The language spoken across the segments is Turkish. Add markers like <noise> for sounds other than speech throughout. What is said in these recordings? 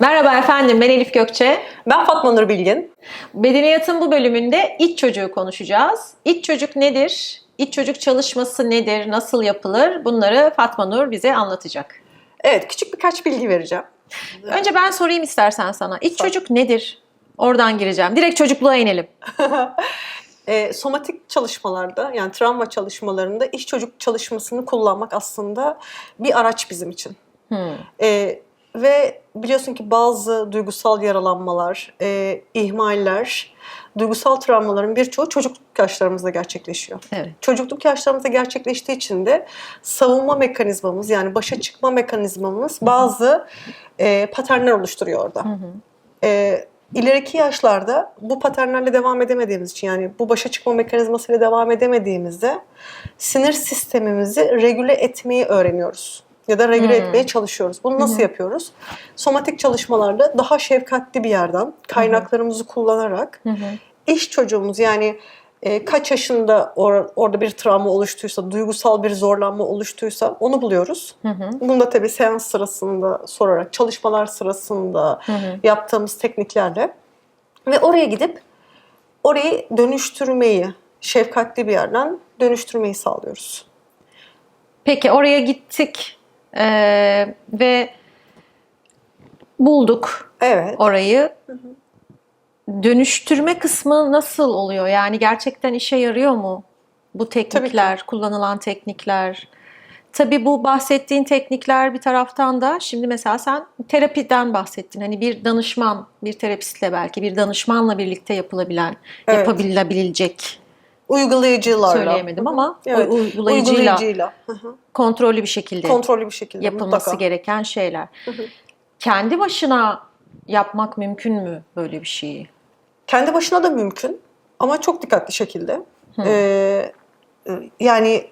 Merhaba efendim, ben Elif Gökçe. Ben Fatma Nur Bilgin. Bedeniyatın bu bölümünde iç çocuğu konuşacağız. İç çocuk nedir? İç çocuk çalışması nedir? Nasıl yapılır? Bunları Fatma Nur bize anlatacak. Evet, küçük birkaç bilgi vereceğim. Önce ben sorayım istersen sana. İç çocuk nedir? Oradan gireceğim. Direkt çocukluğa inelim. <laughs> E, somatik çalışmalarda, yani travma çalışmalarında iş çocuk çalışmasını kullanmak aslında bir araç bizim için. Hmm. E, ve biliyorsun ki bazı duygusal yaralanmalar, e, ihmaller, duygusal travmaların birçoğu çocukluk yaşlarımızda gerçekleşiyor. Evet. Çocukluk yaşlarımızda gerçekleştiği için de savunma mekanizmamız yani başa çıkma mekanizmamız bazı e, paternler oluşturuyor orada. E, ileriki yaşlarda bu paternlerle devam edemediğimiz için yani bu başa çıkma mekanizmasıyla devam edemediğimizde sinir sistemimizi regüle etmeyi öğreniyoruz. Ya da regüle Hmm. etmeye çalışıyoruz. Bunu nasıl yapıyoruz? Somatik çalışmalarda daha şefkatli bir yerden kaynaklarımızı kullanarak Hı hı. iş çocuğumuz yani e, kaç yaşında or- orada bir travma oluştuysa, duygusal bir zorlanma oluştuysa onu buluyoruz. Hı hı. Bunu da tabii seans sırasında sorarak, çalışmalar sırasında Hı hı. yaptığımız tekniklerle ve oraya gidip orayı dönüştürmeyi, şefkatli bir yerden dönüştürmeyi sağlıyoruz. Peki oraya gittik ee, ve bulduk Evet. orayı. Dönüştürme kısmı nasıl oluyor? Yani gerçekten işe yarıyor mu bu teknikler, kullanılan teknikler? Tabii bu bahsettiğin teknikler bir taraftan da şimdi mesela sen terapiden bahsettin. Hani bir danışman, bir terapistle belki bir danışmanla birlikte yapılabilen, Evet. yapabilecek Uygulayıcılarla. söyleyemedim ama Evet. uygulayıcıyla Uygulayıcıyla. Hı hı. kontrollü bir şekilde Kontrollü bir şekilde yapılması mutlaka. gereken şeyler. hı. Kendi başına yapmak mümkün mü böyle bir şeyi? Kendi başına da mümkün ama çok dikkatli şekilde. Ee, yani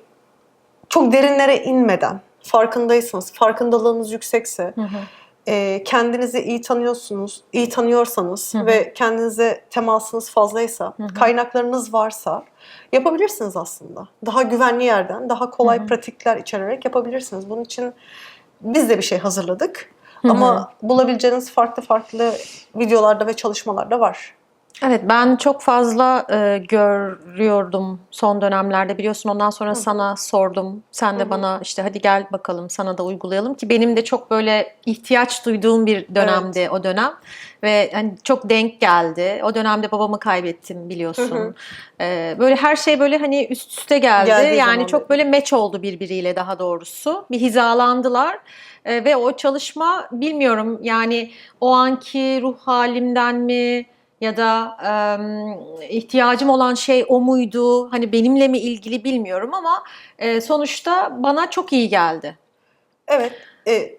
çok derinlere inmeden, farkındaysanız, farkındalığınız yüksekse, e, kendinizi iyi tanıyorsunuz, iyi tanıyorsanız ve kendinize temasınız fazlaysa, kaynaklarınız varsa yapabilirsiniz aslında. Daha güvenli yerden, daha kolay pratikler içererek yapabilirsiniz. Bunun için biz de bir şey hazırladık. Ama bulabileceğiniz farklı farklı videolarda ve çalışmalarda var. Evet ben çok fazla e, görüyordum son dönemlerde biliyorsun ondan sonra sana sordum. Sen de bana işte hadi gel bakalım sana da uygulayalım ki benim de çok böyle ihtiyaç duyduğum bir dönemdi o dönem ve hani çok denk geldi. O dönemde babamı kaybettim biliyorsun. E, böyle her şey böyle hani üst üste geldi. Geldiği yani zaman çok böyle meç oldu birbiriyle daha doğrusu. Bir hizalandılar. E, ve o çalışma bilmiyorum yani o anki ruh halimden mi ya da em, ihtiyacım olan şey o muydu? Hani benimle mi ilgili bilmiyorum ama e, sonuçta bana çok iyi geldi Evet, e,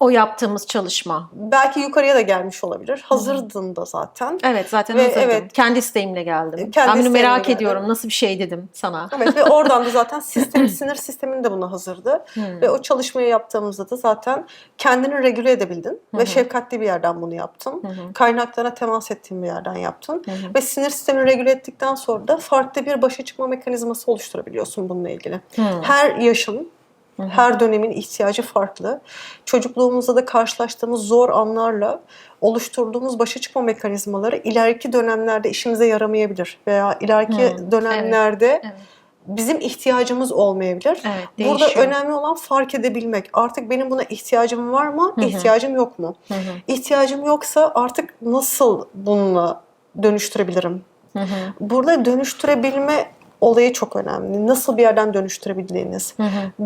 o yaptığımız çalışma. belki yukarıya da gelmiş olabilir. Hazırdın da zaten. Evet zaten Ve hazırdım. evet. Kendi isteğimle geldim. Kendi ben bunu merak geldim. ediyorum. Nasıl bir şey dedim sana. Evet ve oradan da zaten <laughs> sistem, sinir sistemin de buna hazırdı. Hmm. Ve o çalışmayı yaptığımızda da zaten kendini regüle edebildin ve şefkatli bir yerden bunu yaptın. Kaynaklara temas ettiğin bir yerden yaptın. Ve sinir sistemini regüle ettikten sonra da farklı bir başa çıkma mekanizması oluşturabiliyorsun bununla ilgili. Her yaşın her dönemin ihtiyacı farklı. Çocukluğumuzda da karşılaştığımız zor anlarla oluşturduğumuz başa çıkma mekanizmaları ileriki dönemlerde işimize yaramayabilir veya ileriki dönemlerde Evet. bizim ihtiyacımız olmayabilir. Evet, Burada önemli olan fark edebilmek. Artık benim buna ihtiyacım var mı? İhtiyacım yok mu? İhtiyacım yoksa artık nasıl bununla dönüştürebilirim? Burada dönüştürebilme olayı çok önemli. Nasıl bir yerden dönüştürebildiğiniz.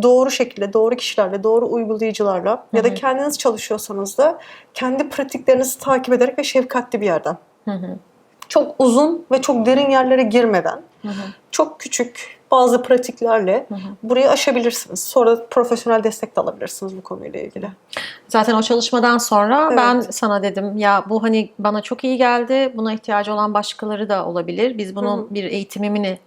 Doğru şekilde, doğru kişilerle, doğru uygulayıcılarla ya da kendiniz çalışıyorsanız da kendi pratiklerinizi takip ederek ve şefkatli bir yerden. Çok uzun ve çok derin yerlere girmeden çok küçük bazı pratiklerle burayı aşabilirsiniz. Sonra profesyonel destek de alabilirsiniz bu konuyla ilgili. Zaten o çalışmadan sonra Evet. ben sana dedim ya bu hani bana çok iyi geldi. Buna ihtiyacı olan başkaları da olabilir. Biz bunun bir eğitimini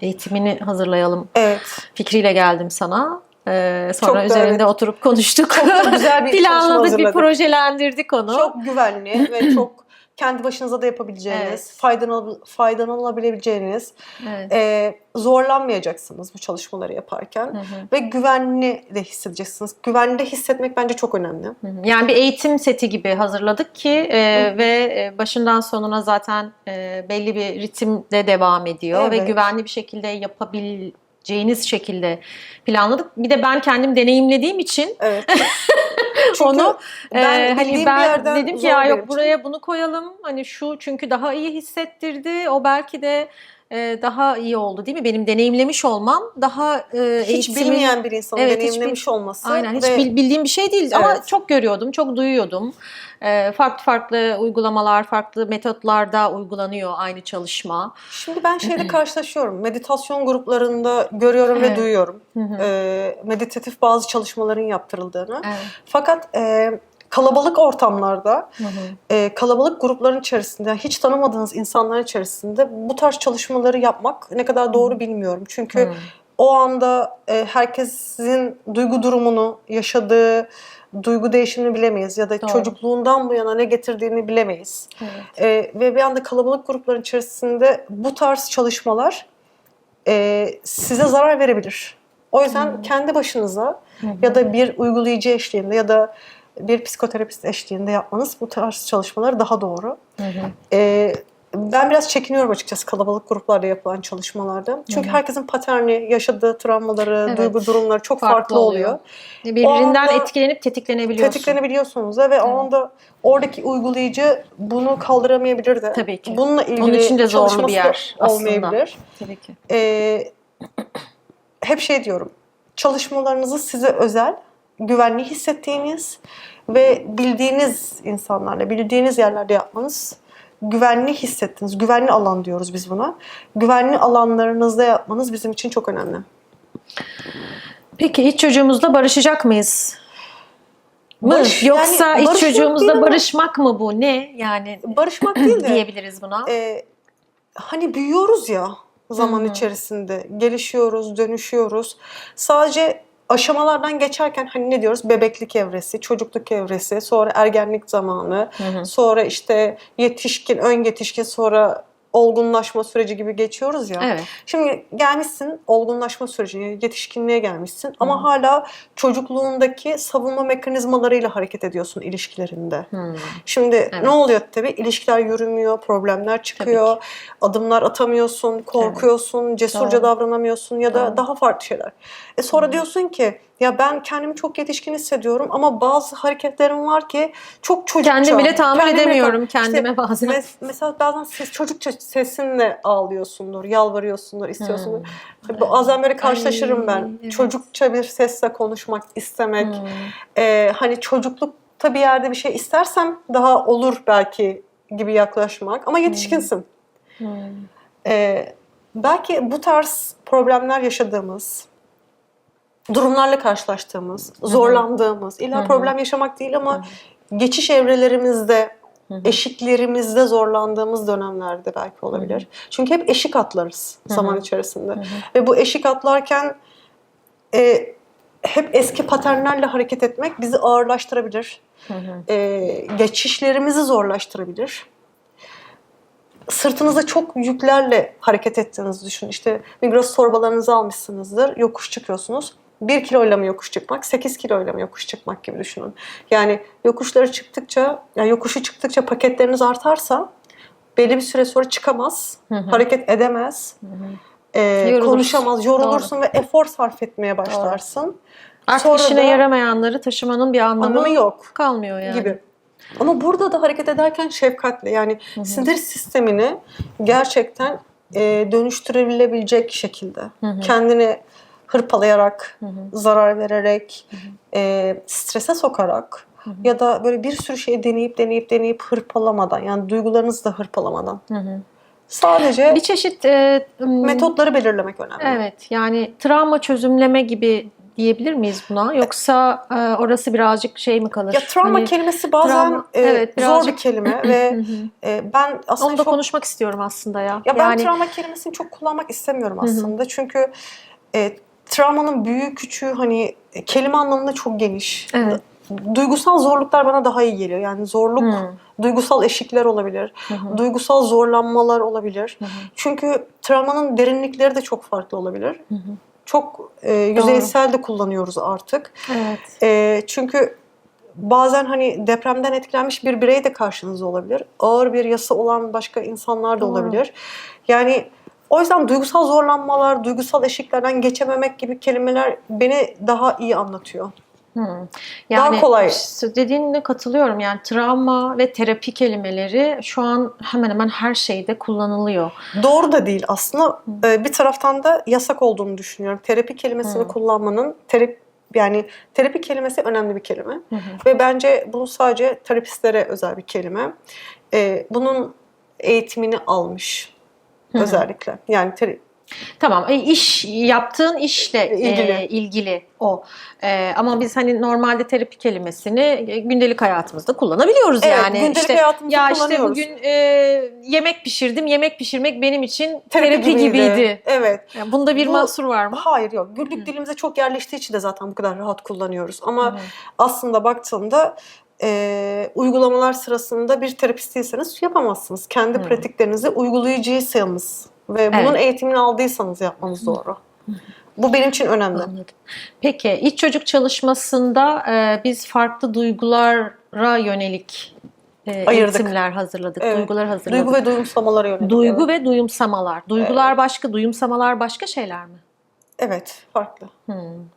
eğitimini hazırlayalım Evet. fikriyle geldim sana. Ee, sonra Çok üzerinde evet. oturup konuştuk. Çok güzel bir <laughs> Planladık, bir projelendirdik onu. Çok güvenli ve çok kendi başınıza da yapabileceğiniz, Evet. faydalan, faydalanabileceğiniz, Evet. e, zorlanmayacaksınız bu çalışmaları yaparken Hı hı. ve güvenli de hissedeceksiniz. Güvende hissetmek bence çok önemli. Hı hı. Yani bir eğitim seti gibi hazırladık ki e, ve e, başından sonuna zaten e, belli bir ritimde devam ediyor ve Evet. güvenli bir şekilde yapabileceğiniz şekilde planladık. Bir de ben kendim deneyimlediğim için Evet. <laughs> Çünkü onu ben e, hani ben dedim ki ya yok için." buraya bunu koyalım hani şu çünkü daha iyi hissettirdi o belki de e, daha iyi oldu değil mi benim deneyimlemiş olmam daha e, hiç eğitimin- bilmeyen bir insanın Evet, hiç deneyimlemiş olması Aynen hiç ve bil- bildiğim bir şey değil ama Evet. çok görüyordum, çok duyuyordum. Ee, farklı farklı uygulamalar, farklı metotlarda uygulanıyor aynı çalışma. Şimdi ben şeyle <clears throat> karşılaşıyorum. Meditasyon gruplarında görüyorum Evet. ve duyuyorum. Ee, meditatif bazı çalışmaların yaptırıldığını. Evet. Fakat e, kalabalık ortamlarda, Hı hı. e, kalabalık grupların içerisinde, hiç tanımadığınız insanların içerisinde bu tarz çalışmaları yapmak ne kadar doğru bilmiyorum. Çünkü Hı. o anda e, herkesin duygu durumunu, yaşadığı duygu değişimini bilemeyiz ya da Doğru. çocukluğundan bu yana ne getirdiğini bilemeyiz. Evet. E, ve bir anda kalabalık grupların içerisinde bu tarz çalışmalar e, size zarar verebilir. O yüzden kendi başınıza hı. ya da bir uygulayıcı eşliğinde ya da bir psikoterapist eşliğinde yapmanız bu tarz çalışmaları daha doğru. Hı hı. E, ben biraz çekiniyorum açıkçası kalabalık gruplarda yapılan çalışmalarda. Çünkü Hı hı. herkesin paterni, yaşadığı travmaları, Evet. duygu durumları çok Farklı farklı, oluyor. oluyor. Birbirinden anda etkilenip tetiklenebiliyorsun. Tetiklenebiliyorsunuz da ve o Evet. anda oradaki uygulayıcı bunu kaldıramayabilir de. Tabii ki. Bununla ilgili Onun için de zorlu bir yer aslında. olmayabilir. Tabii ki. Ee, hep şey diyorum. Çalışmalarınızı size özel, güvenli hissettiğiniz ve bildiğiniz insanlarla, bildiğiniz yerlerde yapmanız güvenli hissettiniz. Güvenli alan diyoruz biz buna. Güvenli alanlarınızda yapmanız bizim için çok önemli. Peki iç çocuğumuzla barışacak mıyız? Mı? Barış- Yoksa yani iç çocuğumuzla barışmak mı bu? Ne? Yani Barışmak <clears throat> değil de diyebiliriz buna. e, hani büyüyoruz ya zaman Hı hı. içerisinde. Gelişiyoruz, dönüşüyoruz. Sadece aşamalardan geçerken hani ne diyoruz? Bebeklik evresi, çocukluk evresi, sonra ergenlik zamanı, Hı hı. sonra işte yetişkin, ön yetişkin, sonra olgunlaşma süreci gibi geçiyoruz ya. Evet. Şimdi gelmişsin olgunlaşma sürecine, yetişkinliğe gelmişsin ama hala çocukluğundaki savunma mekanizmalarıyla hareket ediyorsun ilişkilerinde. Hı. Şimdi Evet. ne oluyor tabii? İlişkiler yürümüyor, problemler çıkıyor, adımlar atamıyorsun, korkuyorsun, cesurca Doğru. davranamıyorsun ya da Doğru. daha farklı şeyler. E sonra diyorsun ki ya ben kendimi çok yetişkin hissediyorum ama bazı hareketlerim var ki çok çocukça. Kendim bile tahammül Kendim bile edemiyorum tahammül- kendime İşte bazen. mes- mesela bazen ses, çocukça sesinle ağlıyorsundur, yalvarıyorsundur, istiyorsundur. Bazen böyle karşılaşırım Hmm. Ay, ben. evet. Çocukça bir sesle konuşmak istemek. Hı. Ee, hani çocuklukta bir yerde bir şey istersem daha olur belki gibi yaklaşmak. Ama yetişkinsin. Hı. Ee, belki bu tarz problemler yaşadığımız, durumlarla karşılaştığımız, zorlandığımız, illa problem yaşamak değil ama geçiş evrelerimizde, eşiklerimizde zorlandığımız dönemlerde belki olabilir. Çünkü hep eşik atlarız zaman içerisinde. Ve bu eşik atlarken e, hep eski paternlerle hareket etmek bizi ağırlaştırabilir. E, geçişlerimizi zorlaştırabilir. Sırtınızda çok yüklerle hareket ettiğinizi düşünün. İşte Migros torbalarınızı almışsınızdır, yokuş çıkıyorsunuz. 1 kiloyla mı yokuş çıkmak, 8 kiloyla mı yokuş çıkmak gibi düşünün. Yani yokuşları çıktıkça, yani yokuşu çıktıkça paketleriniz artarsa belli bir süre sonra çıkamaz, Hı hı. hareket edemez, Hı hı. e, Yorulursun. konuşamaz, yorulursun ve efor sarf etmeye başlarsın. Artık Sonra işine da yaramayanları taşımanın bir anlamı, Anlamı yok kalmıyor yani. gibi. Ama burada da hareket ederken şefkatle yani sinir sistemini gerçekten e, dönüştürülebilecek şekilde Hı hı. kendini hırpalayarak, Hı hı. zarar vererek, e, strese sokarak ya da böyle bir sürü şeyi deneyip deneyip deneyip hırpalamadan yani duygularınızı da hırpalamadan Hı hı. sadece Bir çeşit e, metotları belirlemek önemli. Evet yani travma çözümleme gibi diyebilir miyiz buna? Yoksa e, orası birazcık şey mi kalır? Ya travma Hani- kelimesi bazen travma- e, evet, zor birazcık- bir kelime <laughs> ve Hı hı. e, ben aslında Onu da çok konuşmak istiyorum aslında ya. Ya ben yani travma kelimesini çok kullanmak istemiyorum hı. aslında. Çünkü e, travmanın büyük küçüğü hani kelime anlamında çok geniş. Evet. duygusal zorluklar bana daha iyi geliyor. Yani zorluk, Hmm. duygusal eşikler olabilir, duygusal zorlanmalar olabilir. Çünkü travmanın derinlikleri de çok farklı olabilir. Çok e, yüzeysel de kullanıyoruz artık. Evet. E, çünkü bazen hani depremden etkilenmiş bir birey de karşınızda olabilir. Ağır bir yası olan başka insanlar da Doğru. olabilir. Yani o yüzden duygusal zorlanmalar, duygusal eşiklerden geçememek gibi kelimeler beni daha iyi anlatıyor. Hmm. Daha kolay. Dediğine katılıyorum. Yani travma ve terapi kelimeleri şu an hemen hemen her şeyde kullanılıyor. Doğru da değil aslında. Ee, Bir taraftan da yasak olduğunu düşünüyorum. Terapi kelimesini Hı. kullanmanın terapi yani terapi kelimesi önemli bir kelime Hı hı. ve bence bunu sadece terapistlere özel bir kelime. Ee, bunun eğitimini almış Hı hı. özellikle. Yani teri- Tamam, e, iş yaptığın işle İlgili. e, ilgili o. E, ama biz hani normalde terapi kelimesini e, gündelik hayatımızda kullanabiliyoruz Evet, yani. gündelik İşte, hayatımızda ya işte kullanıyoruz. bugün e, yemek pişirdim. Yemek pişirmek benim için terapi, terapi, gibiydi. Evet. Yani bunda bir Bu- mahsur var mı? Hayır yok. Günlük dilimize çok yerleştiği için de zaten bu kadar rahat kullanıyoruz. Ama hı. aslında baktığımda e, uygulamalar sırasında bir terapist değilseniz yapamazsınız. Kendi Hı. pratiklerinizi uygulayıcıysanız ve bunun Evet. eğitimini aldıysanız yapmanız doğru. Bu benim için önemli. Anladım. Peki iç çocuk çalışmasında e, biz farklı duygulara yönelik e, Ayırdık. eğitimler hazırladık, Evet. duygular hazırladık. Duygu ve duyumsamalara yönelik. Duygu evet. ve duyumsamalar. Duygular başka, duyumsamalar başka şeyler mi? Evet, farklı. Hmm,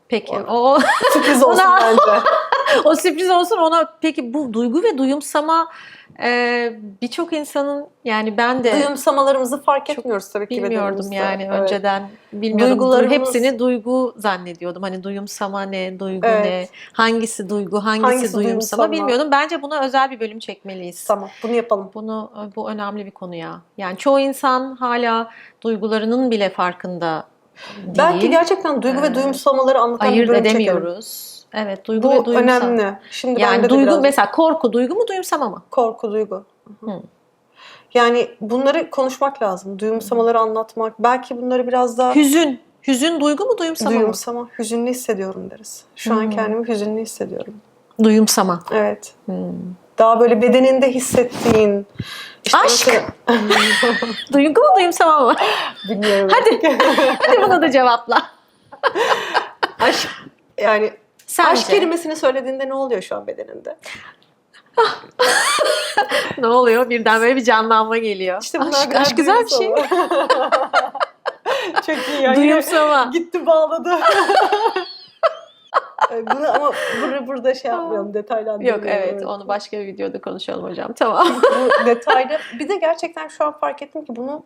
Peki Doğru. o <laughs> Sürpriz olsun bence. <laughs> <laughs> o sürpriz olsun ona. Peki bu duygu ve duyumsama e, birçok insanın yani ben de Duyumsamalarımızı fark etmiyoruz tabii ki bilmiyordum yani Evet. önceden bilmiyordum. Duygularımız- Hepsini duygu zannediyordum. Hani duyumsama ne, duygu Evet. ne, hangisi duygu, hangisi, Hangisi duyumsama, duyumsama? bilmiyordum. Bence buna özel bir bölüm çekmeliyiz. Tamam, bunu yapalım. Bunu bu önemli bir konu ya. Yani çoğu insan hala duygularının bile farkında değil. Belki gerçekten duygu Ee, ve duyumsamaları anlatan bir ayırt bölüm çekelim. Evet, duygu Bu ve duyumsama. önemli. Şimdi Yani bende de duygu biraz mesela korku duygu mu duyumsama mı? korku duygu. Hı. Yani bunları konuşmak lazım. Duyumsamaları anlatmak. Belki bunları biraz daha Hüzün. Hüzün duygu mu duyumsama mı? duyumsama, hüzünlü hissediyorum deriz. Şu an Hı. kendimi hüzünlü hissediyorum. Duyumsama. Evet. Hmm. Daha böyle bedeninde hissettiğin. işte Aşk. mesela- <laughs> Duygu mu duyumsama mı? Bilmiyorum. Hadi. <laughs> Hadi buna da cevapla. Aşk. Yani Sence aşk kelimesini söylediğinde ne oluyor şu an bedeninde? <laughs> ne oluyor? Birden böyle bir canlanma geliyor. İşte bunlar aşk, aşk güzel bir şey. <laughs> Çok iyi ya. Yine Duyumsama. Gitti bağladı. <laughs> Bunu ama bunu burada şey yapmayalım detaylandırmayalım. Yok evet onu başka bir videoda konuşalım hocam. Tamam. bu detaylı. Bir de gerçekten şu an fark ettim ki bunu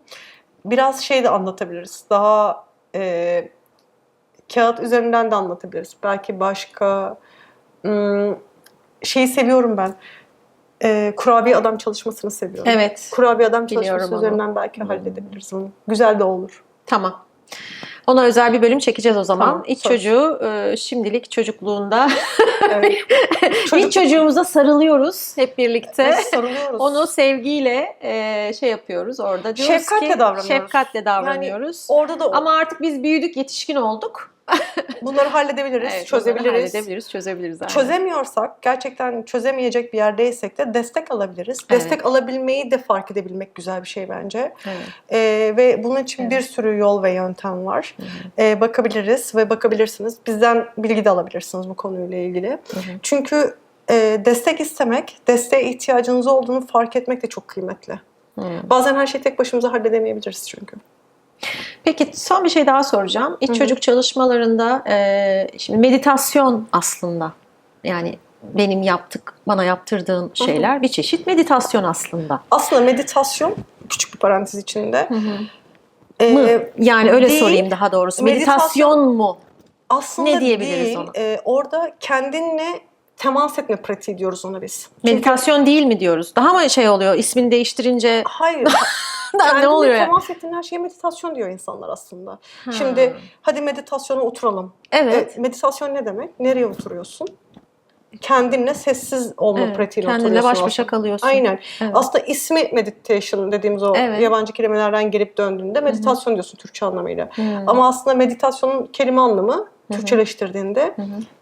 biraz şey de anlatabiliriz. Daha e, kağıt üzerinden de anlatabiliriz. Belki başka ım, şeyi seviyorum ben. E, kurabiye adam çalışmasını seviyorum. Evet. Kurabiye adam Biliyorum çalışması onu. üzerinden belki halledebiliriz bunu. Güzel de olur. Tamam. Ona özel bir bölüm çekeceğiz o zaman. Tamam, İç söz. çocuğu e, şimdilik çocukluğunda Evet. <laughs> İç çocuğumuza sarılıyoruz hep birlikte. Biz sarılıyoruz. Onu sevgiyle e, şey yapıyoruz orada. Diyoruz Şefkatle ki, davranıyoruz. Şefkatle davranıyoruz. Orada da Ama artık biz büyüdük, yetişkin olduk. <laughs> bunları halledebiliriz, Evet, çözebiliriz. Halledebiliriz, çözebiliriz. aynen. Çözemiyorsak, gerçekten çözemeyecek bir yerdeysek de destek alabiliriz. Evet. Destek alabilmeyi de fark edebilmek güzel bir şey bence. Evet. Ee, ve bunun için Evet. bir sürü yol ve yöntem var. Hı hı. Ee, bakabiliriz ve bakabilirsiniz. Bizden bilgi de alabilirsiniz bu konuyla ilgili. Hı hı. Çünkü e, destek istemek, desteğe ihtiyacınız olduğunu fark etmek de çok kıymetli. Hı. Bazen her şeyi tek başımıza halledemeyebiliriz çünkü. Peki son bir şey daha soracağım. İç Hı hı. çocuk çalışmalarında e, şimdi meditasyon aslında yani benim yaptık bana yaptırdığın şeyler bir çeşit meditasyon aslında. Aslında meditasyon, küçük bir parantez içinde, Hı hı. e, Mı? Yani öyle değil, sorayım daha doğrusu. meditasyon- Meditasyon mu? aslında Ne diyebiliriz değil, ona? e, orada kendinle temas etme pratiği diyoruz ona biz. Çünkü- Meditasyon değil mi diyoruz? Daha mı şey oluyor? İsmini değiştirince Hayır. <laughs> <laughs> ne kendinle oluyor ya? temas ettiğin her şeye meditasyon diyor insanlar aslında. Ha. Şimdi hadi meditasyona oturalım. Evet. E, meditasyon ne demek? Nereye oturuyorsun? Kendinle sessiz olma evet. pratiğiyle Kendinle oturuyorsun. baş başa kalıyorsun. Aynen. Evet. Aslında ismi meditation dediğimiz o Evet. yabancı kelimelerden gelip döndüğünde meditasyon diyorsun Türkçe anlamıyla. Hmm. Ama aslında meditasyonun kelime anlamı Türkçeleştirdiğinde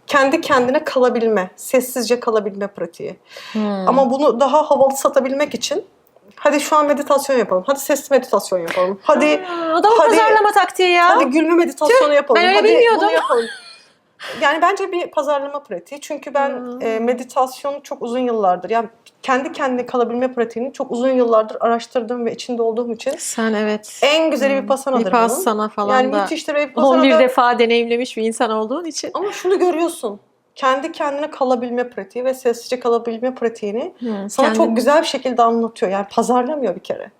kendi kendine kalabilme, sessizce kalabilme pratiği. Hmm. Ama bunu daha havalı satabilmek için hadi şu an meditasyon yapalım. Hadi sesli meditasyon yapalım. Hadi Aa, o da mı Hadi- pazarlama taktiği ya? hadi gülme meditasyonu yapalım. ben öyle hadi bilmiyordum. Bunu yapalım. Yani bence bir pazarlama pratiği. Çünkü ben Hmm. e, meditasyonu çok uzun yıllardır yani kendi kendine kalabilme pratiğini çok uzun yıllardır araştırdığım ve içinde olduğum için Sen evet. en güzeli Vipassana'dır bunun. Vipassana falan Yani da müthiştir ve 11 Vipassana'da defa deneyimlemiş bir insan olduğun için. ama şunu görüyorsun. Kendi kendine kalabilme pratiği ve sessizce kalabilme pratiğini Hmm, sana kendin- çok güzel bir şekilde anlatıyor. Yani pazarlamıyor bir kere.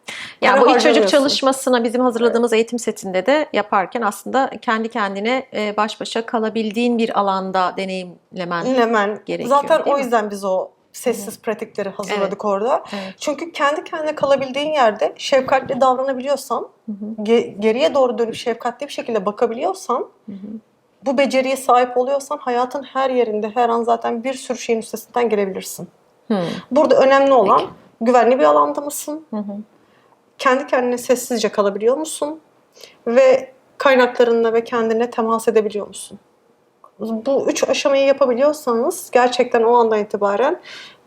Ya Para bu iç çocuk çalışmasına bizim hazırladığımız eğitim setinde de yaparken aslında kendi kendine e, baş başa kalabildiğin bir alanda deneyimlemen. Dinlemen. gerekiyor, Zaten o mi? yüzden biz o sessiz pratikleri hazırladık orada. Evet. Çünkü kendi kendine kalabildiğin yerde şefkatli davranabiliyorsan, ge- geriye doğru dönüp şefkatli bir şekilde bakabiliyorsan, bu beceriye sahip oluyorsan hayatın her yerinde her an zaten bir sürü şeyin üstesinden gelebilirsin. Hmm. Burada önemli olan güvenli bir alanda mısın? Hı hı. Kendi kendine sessizce kalabiliyor musun? Ve kaynaklarınla ve kendine temas edebiliyor musun? Bu üç aşamayı yapabiliyorsanız gerçekten o andan itibaren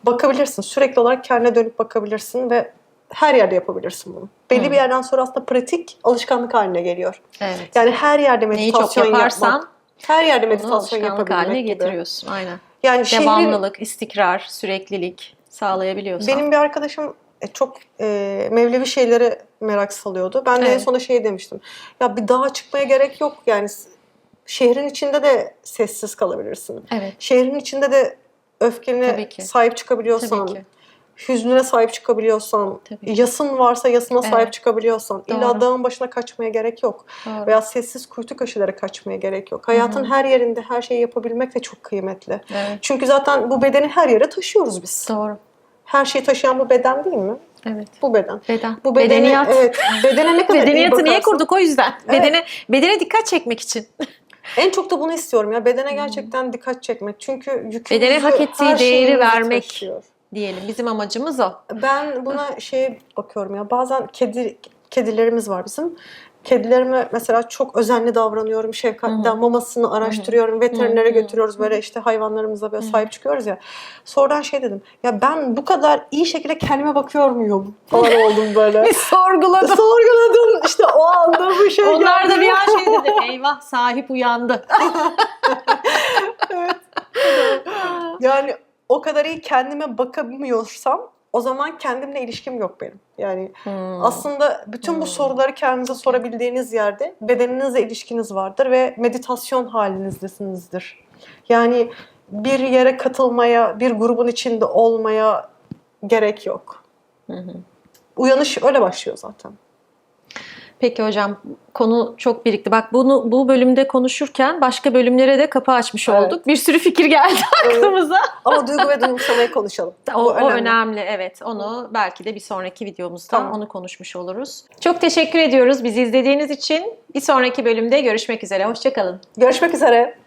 bakabilirsin. Sürekli olarak kendine dönüp bakabilirsin ve her yerde yapabilirsin bunu. Belli Hı. bir yerden sonra aslında pratik alışkanlık haline geliyor. Evet. Yani her yerde Neyi çok meditasyon yaparsan yapmak, her yerde meditasyon yapabilmek haline gibi. getiriyorsun. Aynen. Yani şehrin, Devamlılık, istikrar, süreklilik sağlayabiliyorsan. Benim bir arkadaşım e, çok e, Mevlevi şeylere merak salıyordu. Ben de en Evet. sonunda şey demiştim. Ya bir dağa çıkmaya gerek yok. Yani şehrin içinde de sessiz kalabilirsin. Evet. Şehrin içinde de öfkene sahip çıkabiliyorsan, Tabii ki. Hüznüne sahip çıkabiliyorsan, Tabii yasın varsa yasına Evet. sahip çıkabiliyorsan, illa Doğru. dağın başına kaçmaya gerek yok. Doğru. Veya sessiz kuytu köşelere kaçmaya gerek yok. Hayatın her yerinde her şeyi yapabilmek de çok kıymetli. Evet. Çünkü zaten bu bedeni her yere taşıyoruz biz. Doğru. Her şeyi taşıyan bu beden değil mi? Evet. Bu beden. Beden. Bu bedeni, Bedeniyat. evet, bedene ne kadar Bedeniyatı niye kurduk o yüzden. Evet. Bedene bedene dikkat çekmek için. <laughs> En çok da bunu istiyorum ya. Bedene gerçekten dikkat çekmek. Çünkü yükümüzü Bedene hak ettiği değeri vermek. taşıyor. Diyelim. Bizim amacımız o. Ben buna şeye bakıyorum ya. Bazen kedi kedilerimiz var bizim. Kedilerime mesela çok özenli davranıyorum. Şefkatten mamasını araştırıyorum. Veterinere götürüyoruz böyle işte hayvanlarımıza böyle sahip çıkıyoruz ya. Sonradan şey dedim. Ya ben bu kadar iyi şekilde kendime bakıyor muyum? Falan oldum böyle. <laughs> sorguladım. Sorguladım. İşte o anda bu şey Onlar da geldi. bir an şey dedi. Eyvah sahip uyandı. <laughs> <laughs> Yani o kadar iyi kendime bakamıyorsam o zaman kendimle ilişkim yok benim. Yani Hmm. aslında bütün bu soruları kendinize sorabildiğiniz yerde bedeninizle ilişkiniz vardır ve meditasyon halinizdesinizdir. Yani bir yere katılmaya, bir grubun içinde olmaya gerek yok. Uyanış öyle başlıyor zaten. Peki hocam konu çok birikti. Bak bunu bu bölümde konuşurken başka bölümlere de kapı açmış Evet. olduk. Bir sürü fikir geldi aklımıza. Ama duygu ve duyumsamayı konuşalım. <laughs> O, Bu o önemli. evet. Onu belki de bir sonraki videomuzda Tamam. onu konuşmuş oluruz. Çok teşekkür ediyoruz bizi izlediğiniz için. Bir sonraki bölümde görüşmek üzere. Hoşçakalın. Görüşmek üzere.